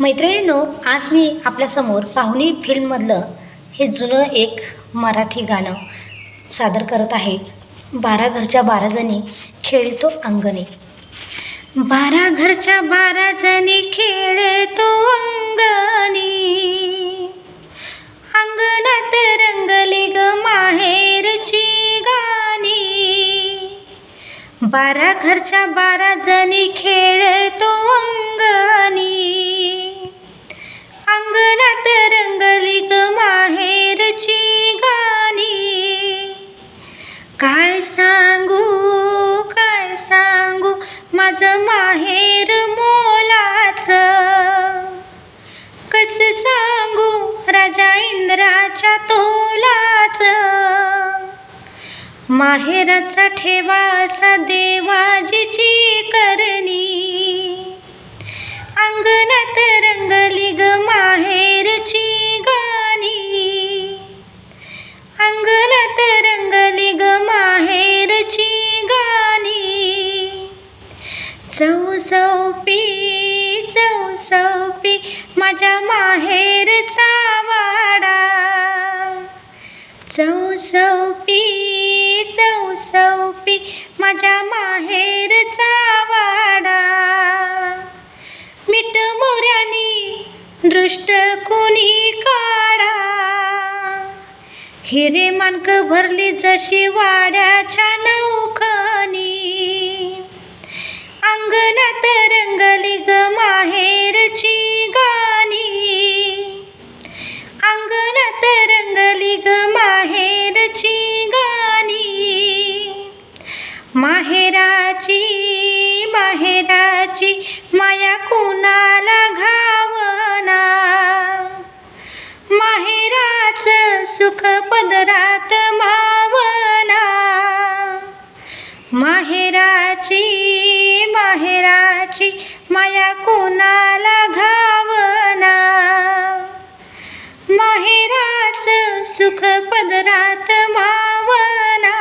मैत्रिणींनो आज मी आपल्यासमोर पाहुणी फिल्ममधलं हे जुनं एक मराठी गाणं सादर करत आहे. बारा घरच्या बारा जणी खेळतो अंगणी. बारा घरच्या बारा जणी खेळतो अंगणी. अंगणात रंगली ग माहेरची गाणी. बारा घरच्या बारा जणी खेळतो अंगणी. माहेराचा ठेवा असा देवाजीची करणी. अंगणात रंगली ग माहेरची गाणी. अंगणात रंगली ग माहेरची गाणी. चौसौपी चौसौपी माझ्या माहेरचा वाडा. चौसौपी चौसौपी माझ्या माहेरचा वाडा. मीठ मोऱ्यानी दृष्ट कोणी काढा. हिरे मानक भरली जशी वाड्याच्या नौखनी. अंगणात रंगली ग सुख पदरात मावना. माहेराची माहेराची माया कुणाला घावना. माहेराच सुख पदरात मावना.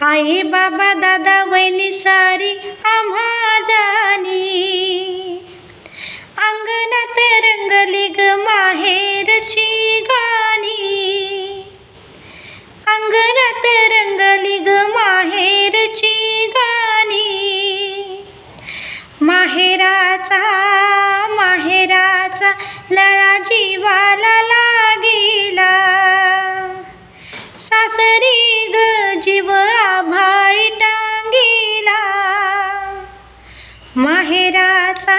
आई बाबा दादा वैनी सारी आम्हा लळा जीवाला लागिला. सासरी ग जीव आभाळी टांगिला. माहेराचा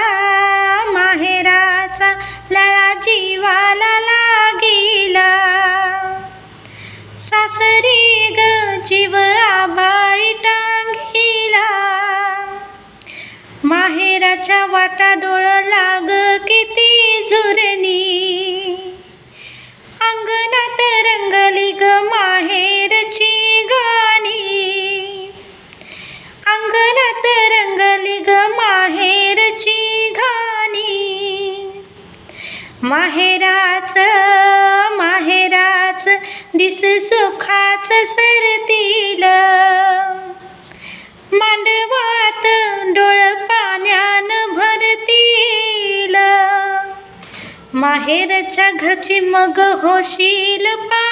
माहेराचा लळा जीवाला लागिला. सासरी ग जीव आभाळी टांगिला. माहेराच्या वाटा डोळ लाग किती झुरणी अंगणात रंगली ग माहेरची गाणी. अंगणात रंगली ग माहेरची गाणी. माहेराच माहेराच दिस सुखाच सरतील. मांडवात डोळ पाण्या माहेरच्या घरची मग होशील पा